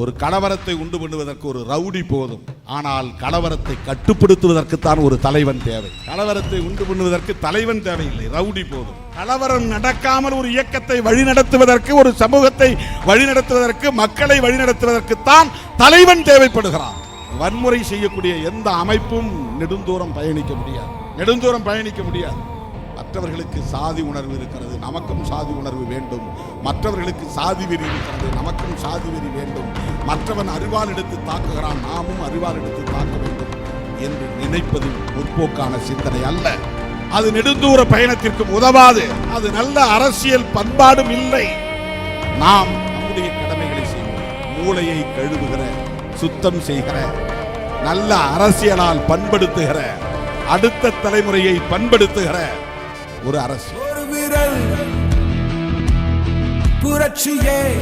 ஒரு கலவரத்தை உண்டு பண்ணுவதற்கு ஒரு ரவுடி போதும். ஆனால் கலவரத்தை கட்டுப்படுத்துவதற்குத்தான் ஒரு தலைவன் தேவை. கலவரத்தை உண்டு பண்ணுவதற்கு தலைவன் தேவையில்லை ரவுடி போதும். கலவரம் நடக்காமல் ஒரு இயக்கத்தை வழிநடத்துவதற்கு ஒரு சமூகத்தை வழிநடத்துவதற்கு மக்களை வழிநடத்துவதற்குத்தான் தலைவன் தேவைப்படுகிறான். வன்முறை செய்யக்கூடிய எந்த அமைப்பும் நெடுந்தூரம் பயணிக்க முடியாது. நெடுந்தூரம் பயணிக்க முடியாது. மற்றவர்களுக்கு சாதி உணர்வு இருக்கிறது நமக்கும் சாதி உணர்வு வேண்டும். மற்றவர்களுக்கு சாதி வெறி இருக்கிறது நமக்கும் சாதி வெறி வேண்டும். மற்றவன் அறிவால் எடுத்து தாக்குகிறான் நாமும் அறிவால் எடுத்து தாக்க வேண்டும் என்று நினைப்பது முற்போக்கான சிந்தனை அல்ல. அது நெடுந்தூர பயணத்திற்கு உதவாது. அது நல்ல அரசியல் பண்பாடும் இல்லை. நாம் நம்முடைய கடமைகளை செய்வோம். மூளையை கழுவுகிற சுத்தம் செய்கிற நல்ல அரசியலால் பண்படுத்துகிற அடுத்த தலைமுறையை பண்படுத்துகிற ஒரு அரசு. புரட்சியே.